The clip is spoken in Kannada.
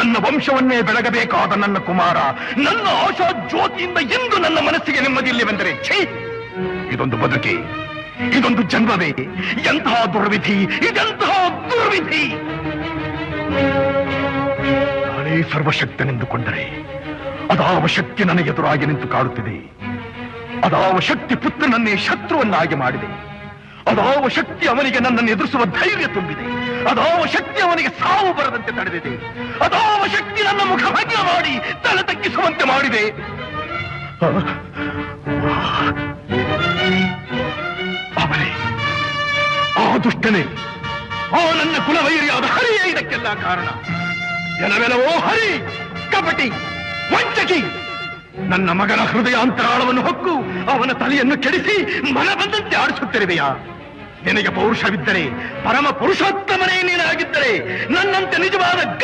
ನನ್ನ ವಂಶವನ್ನೇ ಬೆಳಗಬೇಕಾದ ನನ್ನ ಕುಮಾರ, ನನ್ನ ಆಶಾ ಜ್ಯೋತಿಯಿಂದ ಎಂದು ನನ್ನ ಮನಸ್ಸಿಗೆ ನೆಮ್ಮದಿಯಿಲ್ಲವೆಂದರೆ ಛೇ! ಇದೊಂದು ಬದುಕೆ, ಇದೊಂದು ಜನ್ಮವೇ, ಎಂತಹ ದುರ್ವಿಧಿ, ಇದೆಂತಹ ದುರ್ವಿಧಿ! ನಾನೇ ಸರ್ವಶಕ್ತನೆಂದುಕೊಂಡರೆ ಅದಾವ ಶಕ್ತಿ ನನಗೆ ಎದುರಾಗಿ ನಿಂತು ಕಾಡುತ್ತಿದೆ, ಅದಾವ ಶಕ್ತಿ ಪುತ್ರನನ್ನೇ ಶತ್ರುವನ್ನಾಗಿ ಮಾಡಿದೆ. ಅದಾವ ಶಕ್ತಿ ಅವನಿಗೆ ನನ್ನನ್ನು ಎದುರಿಸುವ ಧೈರ್ಯ ತುಂಬಿದೆ. ಅದಾವ ಶಕ್ತಿ ಅವನಿಗೆ ಸಾವು ಬರದಂತೆ ತಡೆದಿದೆ. ಅದಾವ ಶಕ್ತಿ ನನ್ನ ಮುಖಭಂಗ ಮಾಡಿ ತಲೆ ತಗ್ಗಿಸುವಂತೆ ಮಾಡಿದೆ. ಅವನೇ, ಆ ದುಷ್ಟನೇ, ಆ ನನ್ನ ಕುಲವೈರಿಯಾದ ಹರಿಯೇ ಇದಕ್ಕೆಲ್ಲ ಕಾರಣ. ಎಲ್ಲವೆಲ್ಲವೋ ಹರಿ, ಕಪಟಿ, ವಂಚಕಿ. ನನ್ನ ಮಗನ ಹೃದಯಾಂತರಾಳವನ್ನು ಹೊಕ್ಕು, ಅವನ ತಲೆಯನ್ನು ಕೆಡಿಸಿ ಮನ ಬಂದಂತೆ ಆಡಿಸುತ್ತಿರುವೆಯಾ? ನಿನಗೆ ಪೌರುಷವಿದ್ದರೆ, ಪರಮ ಪುರುಷೋತ್ತಮನೇ ನೀನಾಗಿದ್ದರೆ, ನನ್ನಂತೆ ನಿಜವಾದ